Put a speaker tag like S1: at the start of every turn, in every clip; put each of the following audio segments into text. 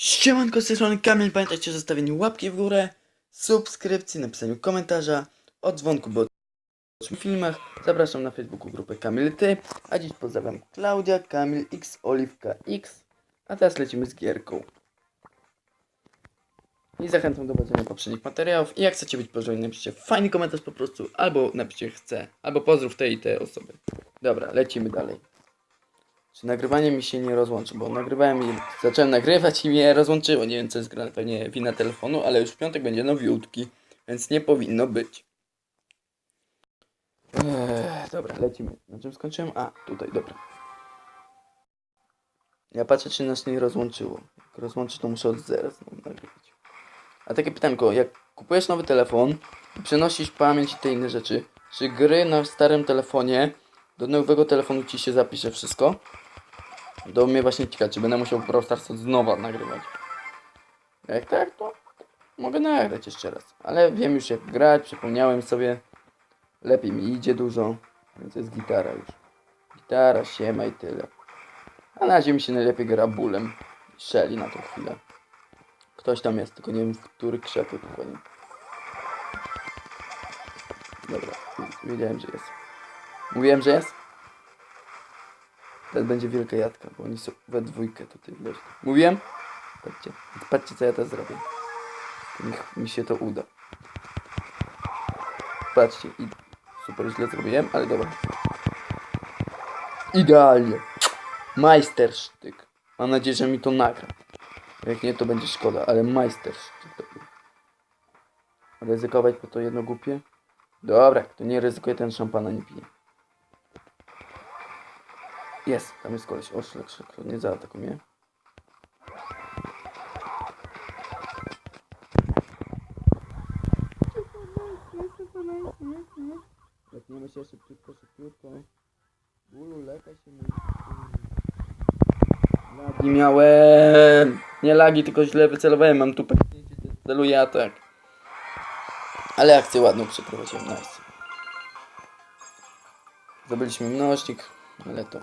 S1: Siemanko, z tej strony Kamil, pamiętajcie o zostawieniu łapki w górę, subskrypcji, napisaniu komentarza, o dzwonku, bo w filmach. Zapraszam na Facebooku grupę Kamil Ty, a dziś pozdrawiam Klaudia, Kamil, X, Oliwka, X, a teraz lecimy z gierką. I zachęcam do zobaczenia poprzednich materiałów i jak chcecie być pozdrowieni, napiszcie fajny komentarz po prostu, albo napiszcie chcę, albo pozdrów tej i tej osoby. Dobra, lecimy dalej. Czy nagrywanie mi się nie rozłączy, bo nagrywałem i zacząłem nagrywać i mnie rozłączyło. Nie wiem co jest pewnie wina telefonu, ale już w piątek będzie nowiutki, więc nie powinno być. Eee, dobra, lecimy. Na czym skończyłem? A, tutaj, dobra. Ja patrzę, czy nas nie rozłączyło. Jak rozłączy, to muszę od zera znowu nagrywać. A takie pytanko, jak kupujesz nowy telefon przenosisz pamięć i te inne rzeczy, czy gry na starym telefonie do nowego telefonu ci się zapisze wszystko? Do mnie właśnie ciekawe, czy będę musiał Brawl Stars od nagrywać. Jak tak, to mogę nagrać jeszcze raz. Ale wiem już jak grać, przypomniałem sobie. Lepiej mi idzie dużo. Więc jest gitara już. Gitara, siema i tyle. A na razie mi się najlepiej gra bólem. Shelly na tą chwilę. Ktoś tam jest, tylko nie wiem w który krzepy dokładnie. Dobra, wiedziałem, że jest. Mówiłem, że jest? Teraz będzie wielka jadka, bo oni są we dwójkę tutaj wleźli. Mówiłem? Patrzcie, patrzcie co ja teraz zrobię. Niech mi się to uda. Patrzcie, i super źle zrobiłem, ale dobra. Idealnie. Majstersztyk. Mam nadzieję, że mi to nagra. Jak nie, to będzie szkoda, ale majstersztyk to był. Ryzykować po to jedno głupie? Dobra, kto nie ryzykuje, ten szampana nie pije. Jest, tam jest koleś. O, szlak, szlak, nie zaatakuj mnie. Lecimy się szybciutko, szybciutko. Bólu, leka się mój. Lagi miałem. Nie lagi, tylko źle wycelowałem. Mam tu pęknięcie, celuję atak. Ale akcję ładną przeprowadziłem, nice. Zdobyliśmy mnożnik, ale to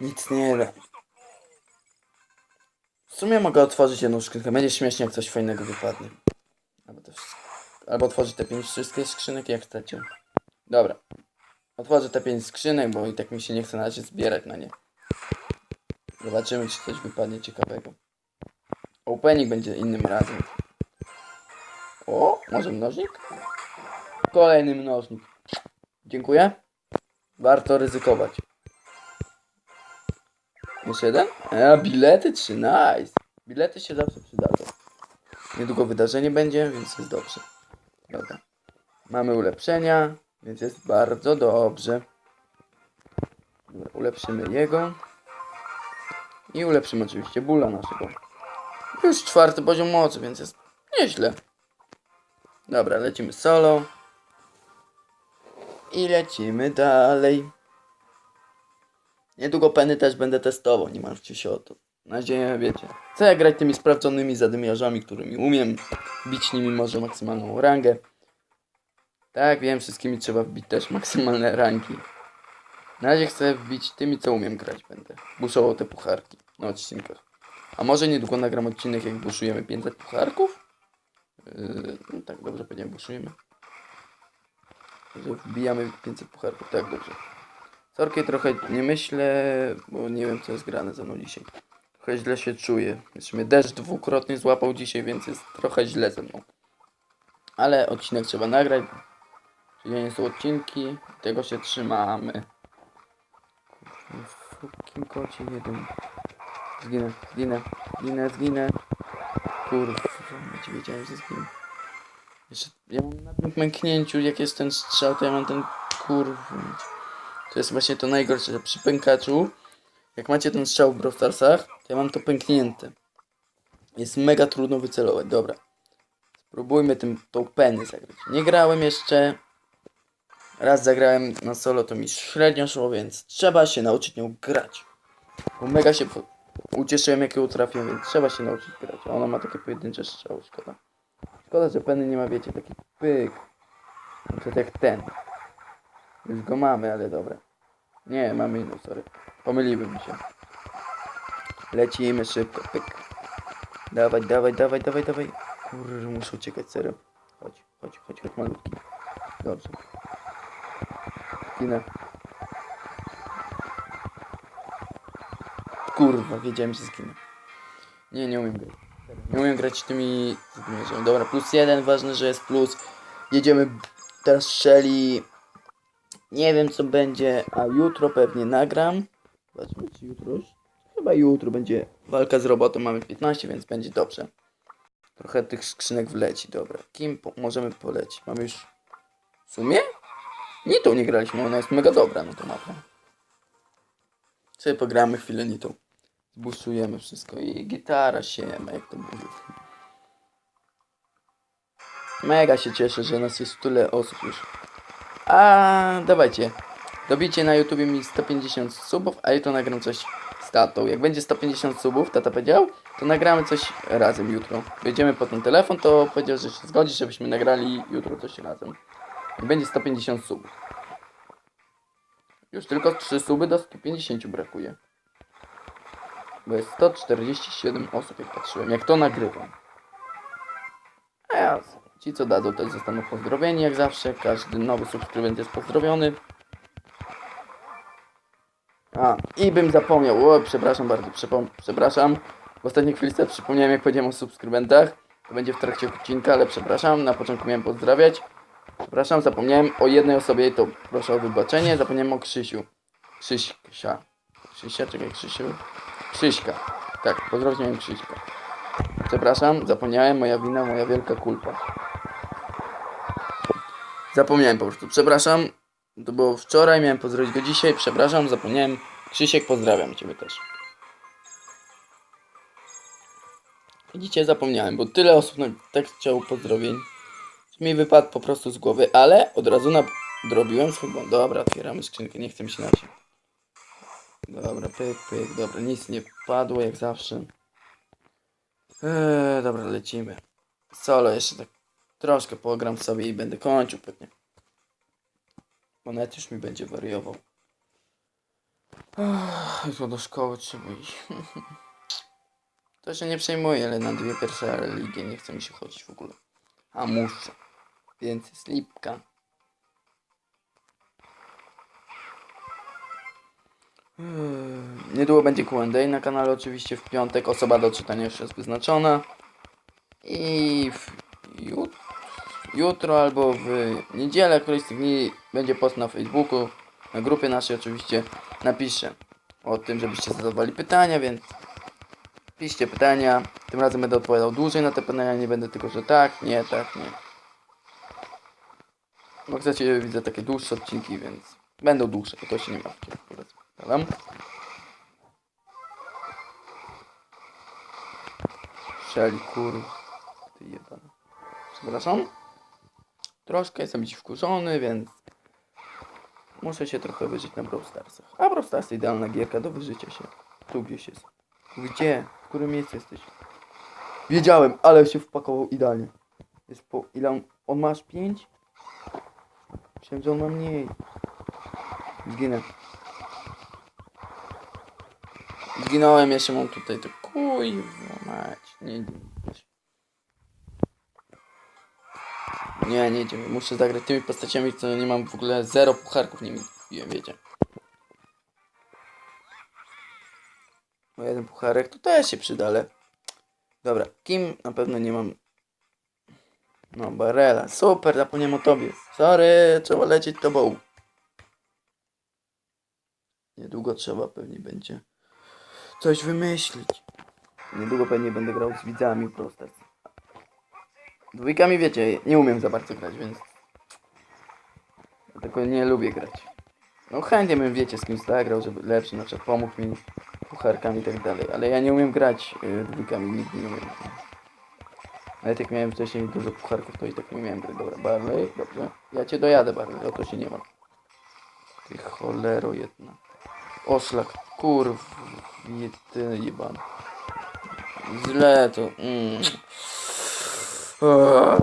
S1: nic nie da. W sumie mogę otworzyć jedną skrzynkę. Będzie śmiesznie, jak coś fajnego wypadnie. Albo, wszystko. Albo otworzyć te pięć wszystkie skrzynek, jak chcecie. Dobra. Otworzę te pięć skrzynek, bo i tak mi się nie chce na razie zbierać na nie. Zobaczymy, czy coś wypadnie ciekawego. Opening będzie innym razem. O, może mnożnik? Kolejny mnożnik. Dziękuję. Warto ryzykować. Jeszcze jeden? A, bilety trzy, nice. Bilety się zawsze przydadzą. Niedługo wydarzenie będzie, więc jest dobrze. Dobra. Mamy ulepszenia, więc jest bardzo dobrze. Ulepszymy jego. I ulepszymy oczywiście bóla naszego. Już czwarty poziom mocy, więc jest nieźle. Dobra, lecimy solo. I lecimy dalej. Niedługo peny też będę testował, nie martwcie się o to. Na razie wiecie. Chcę ja grać tymi sprawdzonymi zadymiarzami, którymi umiem. Bić nimi może maksymalną rangę. Tak, wiem, wszystkimi trzeba wbić też maksymalne rangi. Na razie chcę wbić tymi, co umiem grać będę. Buszował te pucharki na odcinkach. A może niedługo nagram odcinek, jak buszujemy 500 pucharków? Yy, no tak, dobrze powiedziałem, buszujemy. Że wbijamy 500 pucharków, tak dobrze. Sorki trochę nie myślę, bo nie wiem co jest grane ze mną dzisiaj. Trochę źle się czuję. Jeszcze mnie deszcz dwukrotnie złapał dzisiaj, więc jest trochę źle ze mną. Ale odcinek trzeba nagrać. Codziennie są odcinki, tego się trzymamy. Fucking kocie jeden. Zginę, zginę, zginę, zginę. Kurwa, nie wiedziałem, że zginę. Jeszcze, ja mam na tym pęknięciu, jak jest ten strzał, to ja mam ten kurwa. To jest właśnie to najgorsze, że przy pękaczu, jak macie ten strzał w Brawl Starsach, to ja mam to pęknięte. Jest mega trudno wycelować, dobra. Spróbujmy tym, tą penny zagrać. Nie grałem jeszcze. Raz zagrałem na solo, to mi średnio szło, więc trzeba się nauczyć nią grać. Bo mega się ucieszyłem, jak ją trafiłem, więc trzeba się nauczyć grać. A ona ma takie pojedyncze strzały, szkoda. Szkoda, że penny nie ma, wiecie, taki pyk. Na przykład jak ten. Już go mamy, ale dobra. Nie, mamy inną, sorry. Pomyliły mi się. Lecimy szybko, pyk. Dawaj, dawaj, dawaj, dawaj, dawaj. Kurde, muszę uciekać, serio. Chodź, chodź, chodź, chodź malutki. Dobrze. Ginę. Kurwa, wiedziałem, że zginę. Nie, nie umiem grać. Nie umiem grać tymi. Dobra, plus jeden, ważne, że jest plus. Jedziemy teraz Shelly. Nie wiem co będzie, a jutro pewnie nagram. Zobaczmy czy jutro już. Chyba jutro będzie walka z robotem, mamy 15, więc będzie dobrze. Trochę tych skrzynek wleci, dobra. Kim po możemy polecić? Mamy już... W sumie? Nie tą nie graliśmy, ona jest mega dobra, no to mapa. Sobie pogramy chwilę nie tą. Zbuszujemy wszystko i gitara siejemy, jak to mówię. Mega się cieszę, że nas jest tyle osób już. A dawajcie. Dobicie na YouTubie mi 150 subów, a jutro nagram coś z tatą. Jak będzie 150 subów, tata powiedział, to nagramy coś razem jutro. Wejdziemy po ten telefon, to powiedział, że się zgodzi, żebyśmy nagrali jutro coś razem. Jak będzie 150 subów. Już tylko 3 suby do 150 brakuje. Bo jest 147 osób, jak patrzyłem. Jak to nagrywam. A ja, ci co dadzą, też zostaną pozdrowieni, jak zawsze. Każdy nowy subskrybent jest pozdrowiony. A, i bym zapomniał. O, przepraszam bardzo, przepraszam. W ostatniej chwili sobie przypomniałem, jak powiedziałem o subskrybentach. To będzie w trakcie odcinka, ale przepraszam. Na początku miałem pozdrawiać. Przepraszam, zapomniałem o jednej osobie, to proszę o wybaczenie. Zapomniałem o Krzysiu. Krzysia. Krzysia, czekaj, Krzysiu. Krzyśka. Tak, pozdrowić miałem Krzyśka. Przepraszam, zapomniałem, moja wina, moja wielka kulpa. Zapomniałem po prostu, przepraszam. To było wczoraj, miałem pozdrowić go dzisiaj, przepraszam, zapomniałem. Krzysiek, pozdrawiam Ciebie też. Widzicie, zapomniałem, bo tyle osób tak chciało pozdrowień. Mi wypadł po prostu z głowy, ale od razu nadrobiłem swój błąd. Dobra, otwieramy skrzynkę, nie chcę się naciąć. Dobra, pyk, pyk, dobra, nic nie padło jak zawsze. Eee, dobra, lecimy. Solo jeszcze tak troszkę pogram sobie i będę kończył pewnie. Bo net już mi będzie wariował. Jutro do szkoły trzeba iść. To się nie przejmuję, ale na dwie pierwsze religie nie chce mi się chodzić w ogóle. A muszę. Więc jest lipka. Niedługo będzie Q&A na kanale oczywiście w piątek. Osoba do czytania już jest wyznaczona. I w jut jutro albo w niedzielę, któryś z tych dni będzie post na Facebooku. Na grupie naszej oczywiście napiszę o tym, żebyście zadawali pytania, więc piszcie pytania. Tym razem będę odpowiadał dłużej na te pytania, nie będę tylko, że tak, nie, tak, nie. Bo chcecie, widzę takie dłuższe odcinki, więc będą dłuższe, bo to się nie martwcie. Powiadam. Szeli, kur... Ty jebana. Przepraszam. Troszkę jestem dziś wkurzony, więc... Muszę się trochę wyżyć na Brawl Starsach. A Brawl Stars idealna gierka do wyżycia się. Tu gdzieś jest. Gdzie? W którym miejscu jesteś? Wiedziałem, ale się wpakował idealnie. Jest po... Ile on... On masz 5? Myślałem, że on ma mniej. Zginę. Zginąłem, jeszcze mam tutaj to kujwa mać. Nie, nie, nie idziemy. Muszę zagrać tymi postaciami, co nie mam w ogóle zero pucharków nimi kupiłem, wiecie. Bo jeden pucharek to też się przyda. Dobra, kim na pewno nie mam... No, Barela. Super, zapomniałem o tobie. Sorry, trzeba lecieć tobą. Niedługo trzeba pewnie będzie coś wymyślić. Niedługo pewnie będę grał z widzami proste. Dwójkami wiecie, nie umiem za bardzo grać, więc dlatego nie lubię grać. No chętnie bym wiecie z kimś zagrał, żeby lepszy na przykład pomógł mi pucharkami i tak dalej, ale ja nie umiem grać y, dwójkami, nigdy nie umiem. Nawet jak miałem wcześniej dużo pucharków, to i tak nie umiałem grać. Dobra, Barley, dobrze. Ja cię dojadę, Barley, o to się nie ma. Ty cholero jedna. Oszlak, kurw, ty jeban. Źle to. Mm. Eee,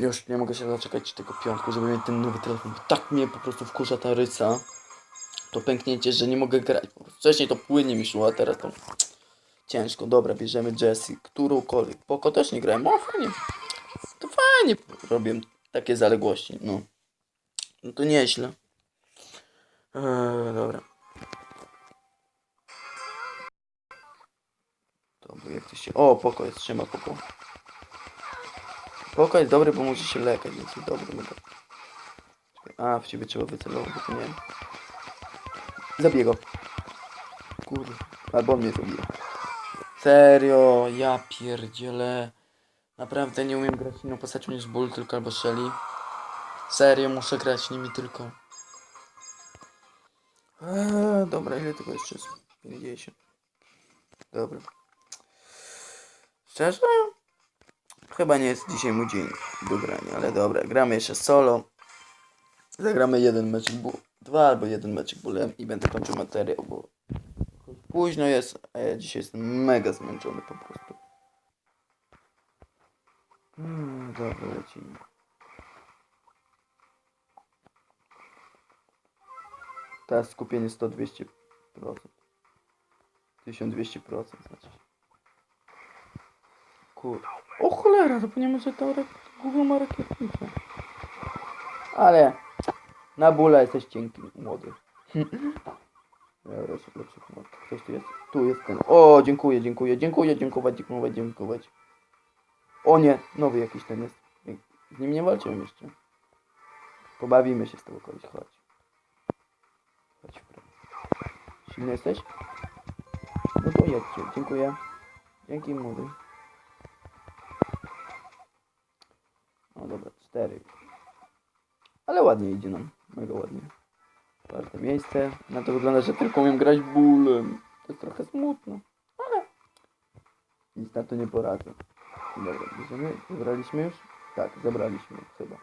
S1: Już nie mogę się doczekać tego piątku, żeby mieć ten nowy telefon. Tak mnie po prostu wkurza ta rysa. To pęknięcie, że nie mogę grać. Wcześniej to płynnie mi szło, a teraz to ciężko. Dobra, bierzemy Jessie, którąkolwiek. Poko też nie grałem, o fajnie. To fajnie robię takie zaległości, no. No to nieźle. Eee, dobra. Dobra, jak to się... O, poko jest, trzyma poko. Poko jest dobry, bo może się lekać, więc jest dobry. Mega. A, w ciebie trzeba wycelować, bo to nie wiem. Zabiję go. Kurde. Albo on mnie zabije. Serio, ja pierdzielę. Naprawdę nie umiem grać inną postacią niż Bull, tylko albo Shelly. Serio, muszę grać nimi tylko. Eee, dobra, ile tego jeszcze jest? 50. Dobra. Szczerze? Chyba nie jest dzisiaj mój dzień do grania, ale dobra, gramy jeszcze solo. Zagramy jeden meczek dwa albo jeden meczek bólem i będę kończył materiał, bo późno jest, a ja dzisiaj jestem mega zmęczony po prostu. Hmm, dobra, lecimy. Teraz skupienie 100-200%. 1200% znaczy. Kur... O cholera, zapomniałem, że rak... gówno ma rakietnicę. Ale na bóle jesteś cienki, młody. Dobra. Ktoś tu jest? Tu jest ten. O, dziękuję, dziękuję, dziękuję, dziękować, dziękować, dziękować. O nie, nowy jakiś ten jest. Z nim nie walczyłem jeszcze. Pobawimy się z tego kogoś, chodź. Chodź w prawo. Silny jesteś? No to jedźcie, dziękuję. Dzięki młody. No dobra, cztery. Ale ładnie idzie nam, mega ładnie. Czwarte miejsce. Na to wygląda, że tylko umiem grać bólem. To jest trochę smutno, ale nic na to nie poradzę. Dobra, bierzemy. Zebraliśmy już? Tak, zebraliśmy chyba.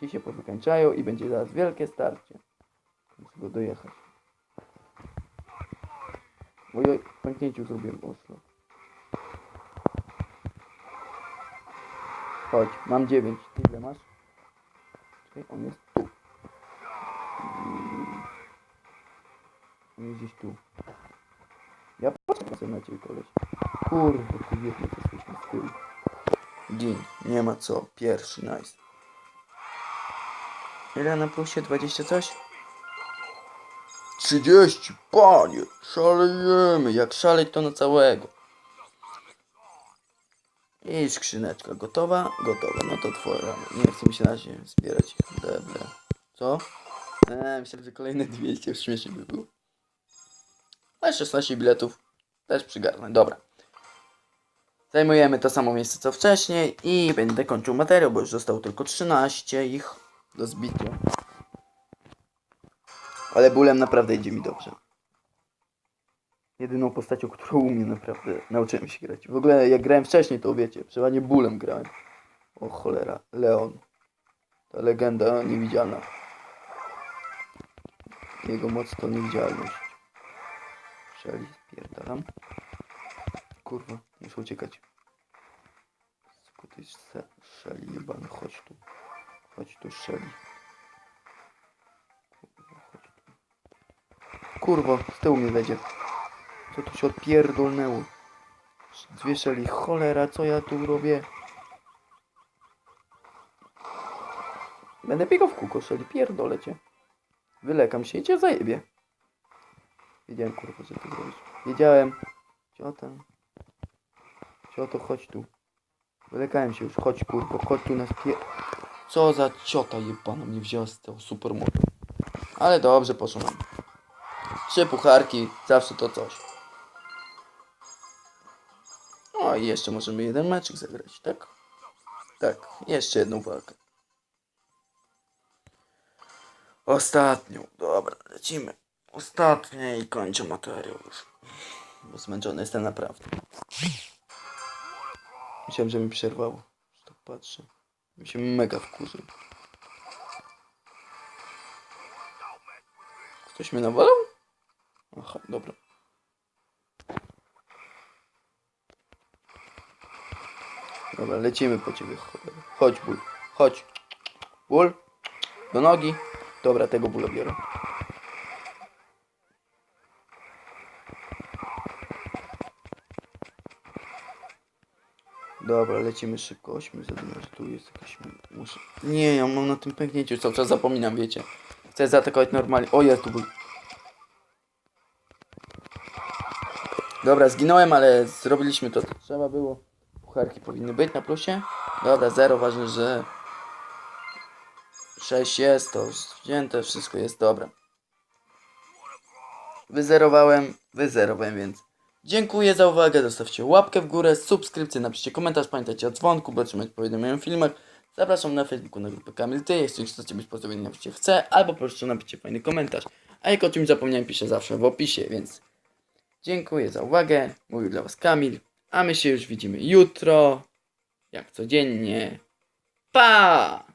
S1: Ci się powykańczają i będzie zaraz wielkie starcie. Muszę go dojechać. Ojoj, pęknięciu zrobiłem oslo. Chodź, mam 9. Ty ile masz? Czekaj, on jest tu. On jest gdzieś tu. Ja patrzę na ciebie koleś. Kurde, ty jedno to jesteśmy z tyłu. Gin, nie ma co. Pierwszy, nice. Ile na plusie? 20 coś? 30, panie! Szalejemy! Jak szaleć to na całego. I skrzyneczka gotowa? Gotowa, no to twoja. Nie chcę mi się na razie zbierać. Deble. Co? Eee, myślałem, że kolejne 200 już śmiesznie by było. Ale 16 biletów też przygarnę. Dobra. Zajmujemy to samo miejsce co wcześniej i będę kończył materiał, bo już zostało tylko 13 ich do zbicia. Ale bólem naprawdę idzie mi dobrze. Jedyną postacią, którą umiem naprawdę nauczyłem się grać. W ogóle jak grałem wcześniej, to wiecie, przeważnie bólem grałem. O cholera, Leon. Ta legenda niewidzialna. Jego moc to niewidzialność. Szeli, spierdalam. Kurwa, muszę uciekać. Jest se- Szeli jebany, chodź tu. Chodź tu, Szeli. Kurwa, chodź tu. Kurwa, z tyłu mnie będzie. Co tu się odpierdolnęło? Dwie Szeli, cholera, co ja tu robię? Będę biegał w kółko, Szeli, pierdolę cię. Wylekam się i cię zajebie. Wiedziałem, kurwa, że ty zrobisz. Wiedziałem. Ciota. Cioto, chodź tu. Wylekałem się już, chodź kurwa, chodź tu nas pie... Co za ciota jebana mnie wzięła z tego supermodu. Ale dobrze poszło nam. Trzy pucharki, zawsze to coś. O i jeszcze możemy jeden meczek zagrać, tak? Tak, jeszcze jedną walkę. Ostatnią, dobra, lecimy. Ostatnie i kończę materiał już. Bo zmęczony jestem naprawdę. Myślałem, że mi przerwało. Tak patrzę. Mi się mega wkurzył. Ktoś mnie nawalał? Aha, dobra. Dobra, lecimy po ciebie. Chodź, ból. Chodź. Ból. Do nogi. Dobra, tego bóla biorę. Dobra, lecimy szybko. 8 zadymiarzy, tu jest jakaś... Muszę... Nie, ja mam na tym pęknięciu, cały czas zapominam, wiecie. Chcę zaatakować normalnie. O, ja tu był. Dobra, zginąłem, ale zrobiliśmy to, co trzeba było. Pucharki powinny być na plusie. Dobra, zero, ważne, że 6 jest, to wzięte, wszystko jest dobra. Wyzerowałem, wyzerowałem, więc dziękuję za uwagę, zostawcie łapkę w górę, subskrypcję, napiszcie komentarz, pamiętajcie o dzwonku, by otrzymać powiadomienia o filmach. Zapraszam na Facebooku na grupę Kamil Ty, jeśli chcecie być pozdrowieni, napiszcie chcę, albo po prostu napiszcie fajny komentarz. A jak o czymś zapomniałem, piszę zawsze w opisie, więc dziękuję za uwagę, mówił dla Was Kamil, a my się już widzimy jutro, jak codziennie. Pa!